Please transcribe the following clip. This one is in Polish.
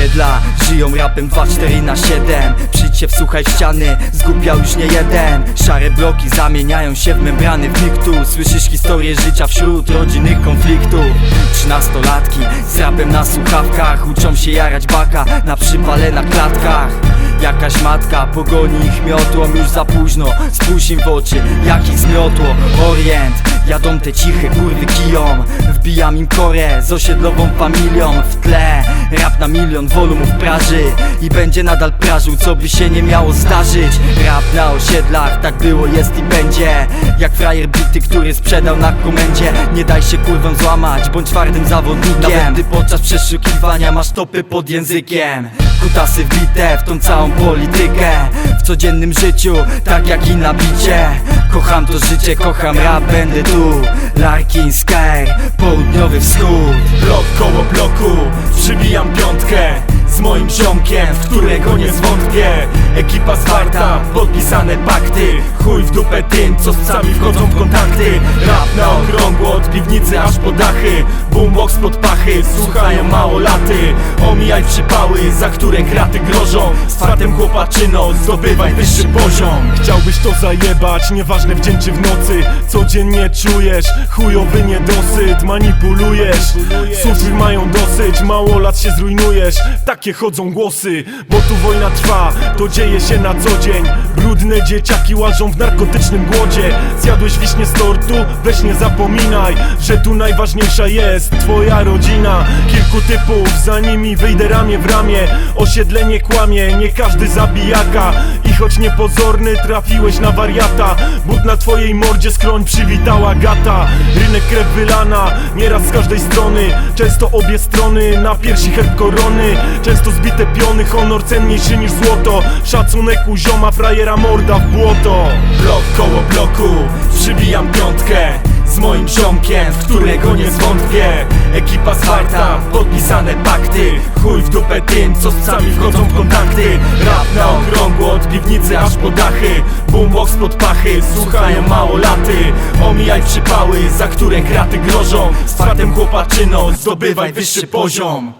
Osiedla. Żyją rapem 2-4 na 7 Przyjdź się wsłuchaj w ściany, zgubiał już nie jeden. Szare bloki zamieniają się w membrany w niktu Słyszysz historię życia wśród rodzinnych konfliktów. Trzynastolatki z rapem na słuchawkach. Uczą się jarać baka na przypale na klatkach Jakaś matka pogoni ich miotłom już za późno Spójrz im w oczy, jak ich zmiotło. Orient, jadą te ciche kurwy kiją Wbijam im korę z osiedlową familią. W tle rap na milion wolumów praży I będzie nadal prażył, co by się nie miało zdarzyć. Rap na osiedlach, tak było, jest i będzie. Jak frajer bity, który sprzedał na komendzie. Nie daj się kurwą złamać, bądź twardym zawodnikiem. Nawet gdy podczas przeszukiwania masz topy pod językiem Kutasy wbite w tą całą politykę. W codziennym życiu, tak jak i na bicie. Kocham to życie, kocham rap, będę tu. Larkin Sky, południowy wschód. Blok koło bloku, przybijam piątkę. Z moim ziomkiem, w którego nie zwątpię. Ekipa zwarta, podpisane pakty. Chuj w dupę tym, co z psami wchodzą w kontakty. Rap na okrągło, od piwnicy aż po dachy. Boombox pod pachy, słuchają małolaty. Omijaj przypały, za które kraty grożą. Z fartem chłopaczyną, zdobywaj wyższy poziom. Chciałbyś to zajebać, nieważne w dzień czy w nocy. Codziennie czujesz chujowy niedosyt Manipulujesz, słów mają dosyć Mało lat się zrujnujesz, takie chodzą głosy Bo tu wojna trwa, to dzieje się na co dzień. Brudne dzieciaki łażą w narkotycznym głodzie. Zjadłeś wiśnie z tortu? Weź nie zapominaj Że tu najważniejsza jest twoja rodzina Kilku typów, za nimi wyjdę ramię w ramię. Osiedle nie kłamie, nie każdy zabijaka. I choć niepozorny, trafiłeś na wariata. But na twojej mordzie skroń przywitała gata. Rynek krew wylana, nieraz z każdej strony. Często obie strony, na piersi herb korony. Często zbite piony, honor cenniejszy niż złoto. Szacunek u zioma, frajera morda w błoto. Blok koło bloku, przybijam piątkę. Z moim ziomkiem, w którego nie zwątpię Ekipa zwarta, podpisane pakty. Chuj w dupę tym, co z psami wchodzą w kontakty. Rap na okrągło, od piwnicy aż po dachy. Boombox pod pachy, słuchają małolaty Omijaj przypały, za które kraty grożą. Z fartem chłopaczyną, zdobywaj wyższy poziom